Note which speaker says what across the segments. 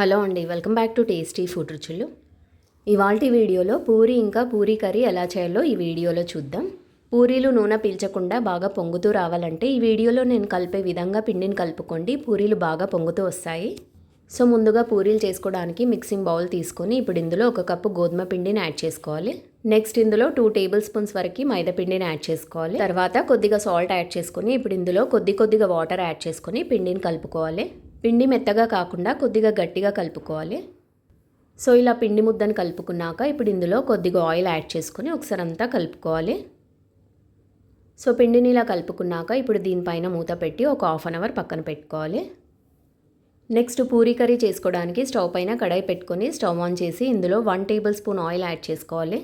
Speaker 1: Hello అండి welcome back to tasty food రుచులు. ఇవాల్టి వీడియోలో పూరి ఇంకా పూరి కర్రీ ఎలా చేయాలో ఈ వీడియోలో చూద్దాం. పూరీలు నూనె పీల్చకుండా బాగా పొంగుతూ రావాలంటే ఈ వీడియోలో నేను కలిపే విధంగా పిండిని కలుపుకోండి పూరీలు బాగా పొంగుతూ వస్తాయి. సో ముందుగా పూరీలు చేసుకోవడానికి మిక్సింగ్ బౌల్ తీసుకొని ఇప్పుడు ఇందులో ఒక కప్పు గోధుమ పిండిని యాడ్ చేసుకోవాలి. నెక్స్ట్ ఇందులో టూ టేబుల్ స్పూన్స్ వరకు మైదా పిండిని యాడ్ చేసుకోవాలి. తర్వాత కొద్దిగా సాల్ట్ యాడ్ చేసుకొని ఇప్పుడు ఇందులో కొద్ది కొద్దిగా వాటర్ యాడ్ చేసుకొని పిండిని కలుపుకోవాలి. పిండి మెత్తగా కాకుండా కొద్దిగా గట్టిగా కలుపుకోవాలి. సో ఇలా పిండి ముద్దను కలుపుకున్నాక ఇప్పుడు ఇందులో కొద్దిగా ఆయిల్ యాడ్ చేసుకొని ఒకసారి అంతా కలుపుకోవాలి. సో పిండిని ఇలా కలుపుకున్నాక ఇప్పుడు దీనిపైన మూత పెట్టి ఒక హాఫ్ అన్ అవర్ పక్కన పెట్టుకోవాలి. నెక్స్ట్ పూరీ కర్రీ చేసుకోవడానికి స్టవ్ పైన కడాయి పెట్టుకొని స్టవ్ ఆన్ చేసి ఇందులో one tablespoon oil add చేసుకోవాలి.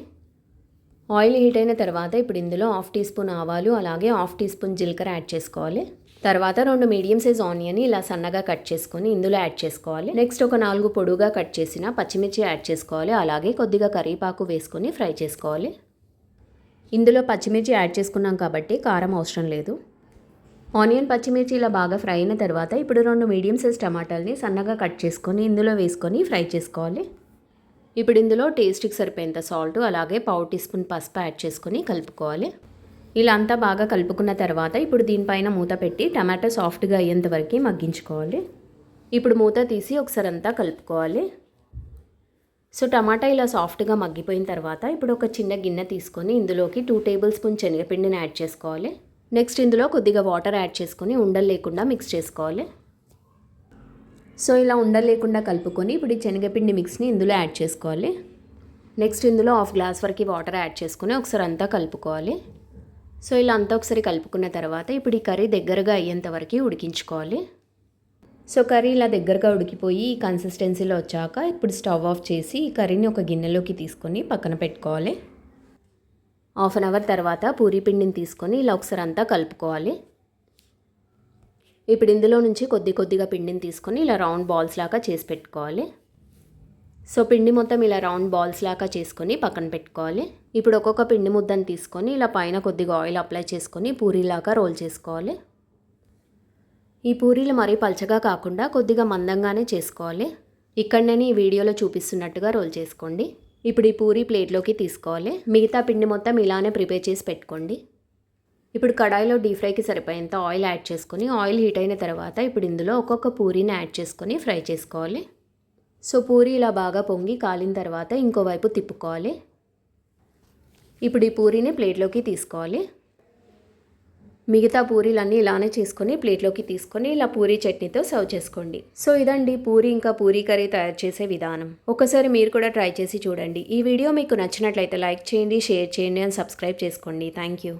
Speaker 1: ఆయిల్ హీట్ అయిన తర్వాత ఇప్పుడు ఇందులో హాఫ్ టీ స్పూన్ ఆవాలు అలాగే హాఫ్ టీ స్పూన్ జీలకర్ర యాడ్ చేసుకోవాలి. తర్వాత రెండు మీడియం సైజ్ ఆనియన్ ఇలా సన్నగా కట్ చేసుకొని ఇందులో యాడ్ చేసుకోవాలి. నెక్స్ట్ ఒక నాలుగు పొడుగా కట్ చేసిన పచ్చిమిర్చి యాడ్ చేసుకోవాలి. అలాగే కొద్దిగా కరివేపాకు వేసుకొని ఫ్రై చేసుకోవాలి. ఇందులో పచ్చిమిర్చి యాడ్ చేసుకున్నాం కాబట్టి కారం అవసరం లేదు. ఆనియన్ పచ్చిమిర్చి ఇలా బాగా ఫ్రై అయిన తర్వాత ఇప్పుడు రెండు మీడియం సైజ్ టమాటాలని సన్నగా కట్ చేసుకొని ఇందులో వేసుకొని ఫ్రై చేసుకోవాలి. ఇప్పుడు ఇందులో టేస్ట్కి సరిపోయేంత సాల్ట్ అలాగే పావు టీ స్పూన్ పసుపు యాడ్ చేసుకొని కలుపుకోవాలి. ఇలా అంతా బాగా కలుపుకున్న తర్వాత ఇప్పుడు దీనిపైన మూత పెట్టి టమాటా సాఫ్ట్గా అయ్యేంత వరకు మగ్గించుకోవాలి. ఇప్పుడు మూత తీసి ఒకసారి అంతా కలుపుకోవాలి. సో టమాటా ఇలా సాఫ్ట్గా మగ్గిపోయిన తర్వాత ఇప్పుడు ఒక చిన్న గిన్నె తీసుకొని ఇందులోకి టూ టేబుల్ స్పూన్ శనగపిండిని యాడ్ చేసుకోవాలి. నెక్స్ట్ ఇందులో కొద్దిగా వాటర్ యాడ్ చేసుకొని ఉండలు లేకుండా మిక్స్ చేసుకోవాలి. సో ఇలా ఉండలేకుండా కలుపుకొని ఇప్పుడు ఈ శనగపిండి మిక్స్ని ఇందులో యాడ్ చేసుకోవాలి. నెక్స్ట్ ఇందులో హాఫ్ గ్లాస్ వరకు వాటర్ యాడ్ చేసుకొని ఒకసారి అంతా కలుపుకోవాలి. సో ఇలా అంతా ఒకసారి కలుపుకున్న తర్వాత ఇప్పుడు ఈ కర్రీ దగ్గరగా అయ్యేంత వరకు ఉడికించుకోవాలి. సో కర్రీ ఇలా దగ్గరగా ఉడికిపోయి ఈ కన్సిస్టెన్సీలో వచ్చాక ఇప్పుడు స్టవ్ ఆఫ్ చేసి ఈ కర్రీని ఒక గిన్నెలోకి తీసుకొని పక్కన పెట్టుకోవాలి. హాఫ్ అన్ అవర్ తర్వాత పూరీ పిండిని తీసుకొని ఇలా ఒకసారి అంతా కలుపుకోవాలి. ఇప్పుడు ఇందులో నుంచి కొద్ది కొద్దిగా పిండిని తీసుకొని ఇలా రౌండ్ బాల్స్ లాగా చేసి పెట్టుకోవాలి. సో పిండి మొత్తం ఇలా రౌండ్ బాల్స్ లాగా చేసుకొని పక్కన పెట్టుకోవాలి. ఇప్పుడు ఒక్కొక్క పిండి ముద్దను తీసుకొని ఇలా పైన కొద్దిగా ఆయిల్ అప్లై చేసుకొని పూరీలాగా రోల్ చేసుకోవాలి. ఈ పూరీలు మరీ పలచగా కాకుండా కొద్దిగా మందంగానే చేసుకోవాలి. ఇక్కడ నేను ఈ వీడియోలో చూపిస్తున్నట్టుగా రోల్ చేసుకోండి. ఇప్పుడు ఈ పూరీ ప్లేట్లోకి తీసుకోవాలి. మిగతా పిండి మొత్తం ఇలానే ప్రిపేర్ చేసి పెట్టుకోండి. ఇప్పుడు కడాయిలో డీప్ ఫ్రైకి సరిపోయేంత ఆయిల్ యాడ్ చేసుకొని ఆయిల్ హీట్ అయిన తర్వాత ఇప్పుడు ఇందులో ఒక్కొక్క పూరీని యాడ్ చేసుకొని ఫ్రై చేసుకోవాలి. సో పూరి ఇలా బాగా పొంగి కాలిన తర్వాత ఇంకోవైపు తిప్పుకోవాలి. ఇప్పుడు ఈ పూరీని ప్లేట్లోకి తీసుకోవాలి. మిగతా పూరీలన్నీ ఇలానే చేసుకొని ప్లేట్లోకి తీసుకొని ఇలా పూరీ చట్నీతో సర్వ్ చేసుకోండి. సో ఇదండి పూరి ఇంకా పూరీ కర్రీ తయారు చేసే విధానం. ఒకసారి మీరు కూడా ట్రై చేసి చూడండి. ఈ వీడియో మీకు నచ్చినట్లయితే లైక్ చేయండి షేర్ చేయండి అండ్ సబ్స్క్రైబ్ చేసుకోండి. Thank you.